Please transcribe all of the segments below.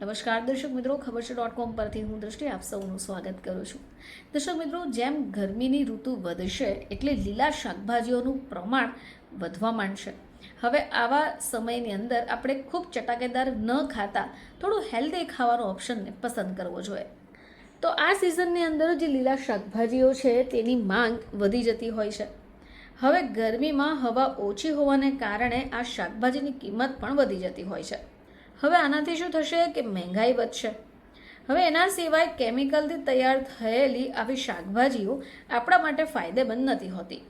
નમસ્કાર દર્શક મિત્રો, ખબર છે ડોટ કોમ પરથી હું દ્રષ્ટિ આપ સૌનું સ્વાગત કરું છું. દર્શક મિત્રો, જેમ ગરમીની ઋતુ વધશે એટલે લીલા શાકભાજીઓનું પ્રમાણ વધવા માંડશે. હવે આવા સમયની અંદર આપણે ખૂબ ચટાકેદાર ન ખાતા થોડું હેલ્ધી ખાવાનો ઓપ્શનને પસંદ કરવો જોઈએ. તો આ સિઝનની અંદર જે લીલા શાકભાજીઓ છે, તેની માંગ વધી જતી હોય છે. હવે ગરમીમાં હવા ઓછી હોવાને કારણે આ શાકભાજીની કિંમત પણ વધી જતી હોય છે. હવે આનાથી શું થશે કે મહેંગાઈ વધશે? હવે એના સિવાય કેમિકલથી તૈયાર થયેલી આવી શાકભાજીઓ આપણા માટે ફાયદેમંદ નથી હોતી.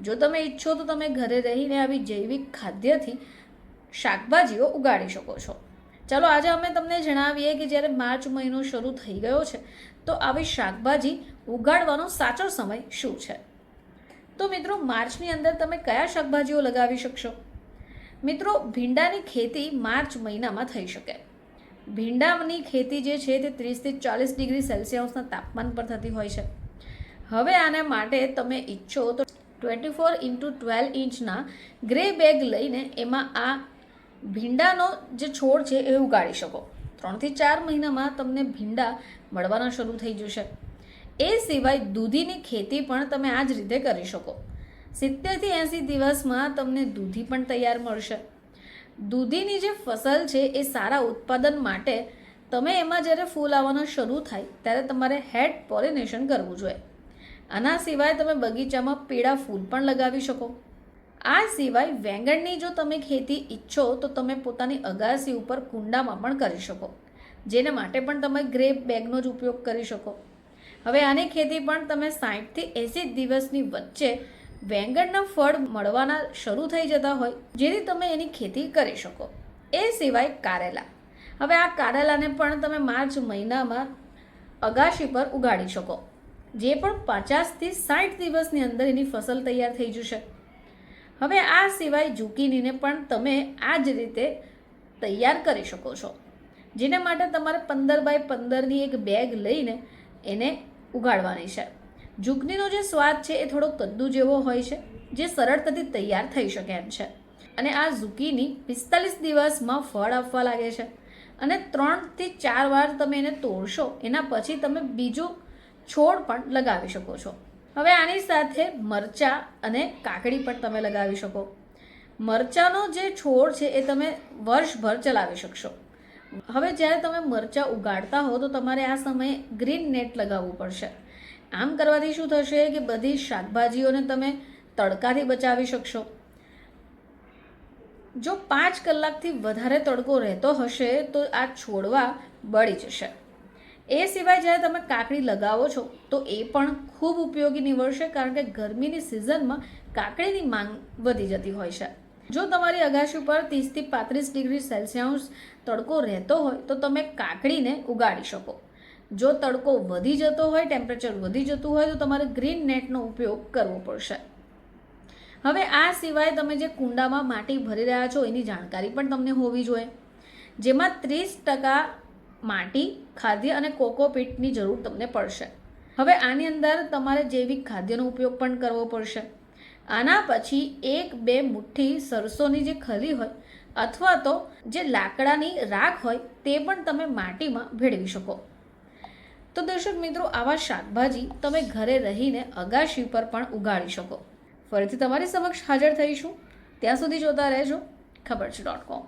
જો તમે ઈચ્છો તો તમે ઘરે રહીને આવી જૈવિક ખાદ્યથી શાકભાજીઓ ઉગાડી શકો છો. ચાલો આજે અમે તમને જણાવીએ કે જ્યારે માર્ચ મહિનો શરૂ થઈ ગયો છે, તો આવી શાકભાજી ઉગાડવાનો સાચો સમય શું છે? તો મિત્રો, માર્ચની અંદર તમે કયા શાકભાજીઓ લગાવી શકશો? મિત્રો, ભીંડાની ખેતી માર્ચ મહિનામાં થઈ શકે. ભીંડાની ખેતી જે છે તે ત્રીસથી ચાલીસ ડિગ્રી સેલ્સિયસના તાપમાન પર થતી હોય છે. હવે આને માટે તમે ઈચ્છો તો ટ્વેન્ટી ફોર ઇન્ટુ ટ્વેલ્વ ઇંચના ગ્રે બેગ લઈને એમાં આ ભીંડાનો જે છોડ છે એ ઉગાડી શકો. ત્રણથી ચાર મહિનામાં તમને ભીંડા મળવાના શરૂ થઈ જશે. એ સિવાય દૂધીની ખેતી પણ તમે આ જ રીતે કરી શકો. સિત્તેરથી એંસી દિવસમાં તમને દૂધી પણ તૈયાર મળશે. દૂધીની જે ફસલ છે એ સારા ઉત્પાદન માટે તમે એમાં જ્યારે ફૂલ આવવાનું શરૂ થાય ત્યારે તમારે હેડ પોલિનેશન કરવું જોઈએ. આના સિવાય તમે બગીચામાં પીળા ફૂલ પણ લગાવી શકો. આ સિવાય વેંગણની જો તમે ખેતી ઈચ્છો તો તમે પોતાની અગાસી ઉપર કુંડામાં પણ કરી શકો. જેને માટે પણ તમે ગ્રેપ બેગનો જ ઉપયોગ કરી શકો. હવે આની ખેતી પણ તમે સાઠથી એંસી દિવસની વચ્ચે વેંગણના ફળ મળવાના શરૂ થઈ જતા હોય, જેથી તમે એની ખેતી કરી શકો. એ સિવાય કારેલા. હવે આ કારેલાને પણ તમે માર્ચ મહિનામાં અગાશી પર ઉગાડી શકો. જે પણ પચાસથી સાઠ દિવસની અંદર એની ફસલ તૈયાર થઈ જશે. હવે આ સિવાય ઝુકીનીને પણ તમે આ જ રીતે તૈયાર કરી શકો છો. જેને માટે તમારે પંદર બાય પંદરની એક બેગ લઈને એને ઉગાડવાની છે. ઝુકનીનો જે સ્વાદ છે એ થોડો કદ્દુ જેવો હોય છે, જે સરળતાથી તૈયાર થઈ શકે એમ છે. અને આ ઝુકીની પિસ્તાલીસ દિવસમાં ફળ આપવા લાગે છે. અને ત્રણથી ચાર વાર તમે એને તોડશો, એના પછી તમે બીજું છોડ પણ લગાવી શકો છો. હવે આની સાથે મરચાં અને કાકડી પણ તમે લગાવી શકો. મરચાંનો જે છોડ છે એ તમે વર્ષભર ચલાવી શકશો. હવે જ્યારે તમે મરચાં ઉગાડતા હો તો તમારે આ સમયે ગ્રીન નેટ લગાવવું પડશે. આમ કરવાથી શું થશે કે બધી શાકભાજીઓને તમે તડકાથી બચાવી શકશો? જો પાંચ કલાકથી વધારે તડકો રહેતો હશે, તો આ છોડવા બળી જશે. એ સિવાય જ્યારે તમે કાકડી લગાવો છો, તો એ પણ ખૂબ ઉપયોગી નીવડશે કારણ કે ગરમીની સિઝનમાં કાકડીની માંગ વધી જતી હોય છે. જો તમારી અગાશી ઉપર ત્રીસથી પાંત્રીસ ડિગ્રી સેલ્સિયસ તડકો રહેતો હોય, તો તમે કાકડીને ઉગાડી શકો. જો તડકો વધી જતો હોય ટેમ્પરેચર વધી જતું હોય, તો તમારે ગ્રીન નેટનો ઉપયોગ કરવો પડશે. હવે આ સિવાય તમે જે કુંડામાં માટી ભરી રહ્યા છો, એની જાણકારી પણ તમને હોવી જોઈએ. જેમાં ત્રીસ ટકા માટી, ખાદ્ય અને કોકોપીટની જરૂર તમને પડશે. હવે આની અંદર તમારે જૈવિક ખાદ્યનો ઉપયોગ પણ કરવો પડશે. આના પછી એક, બે મુઠ્ઠી સરસોની જે ખલી હોય, અથવા તો જે લાકડાની રાખ હોય, તે પણ તમે માટીમાં ભેળવી શકો. તો દર્શક મિત્રો, આવા શાકભાજી તમે ઘરે રહીને અગાશી પર પણ ઉગાડી શકો. ફરીથી તમારી સમક્ષ હાજર થઈશું. ત્યાં સુધી જોતા રહેજો. ખબર છે ડોટ કોમ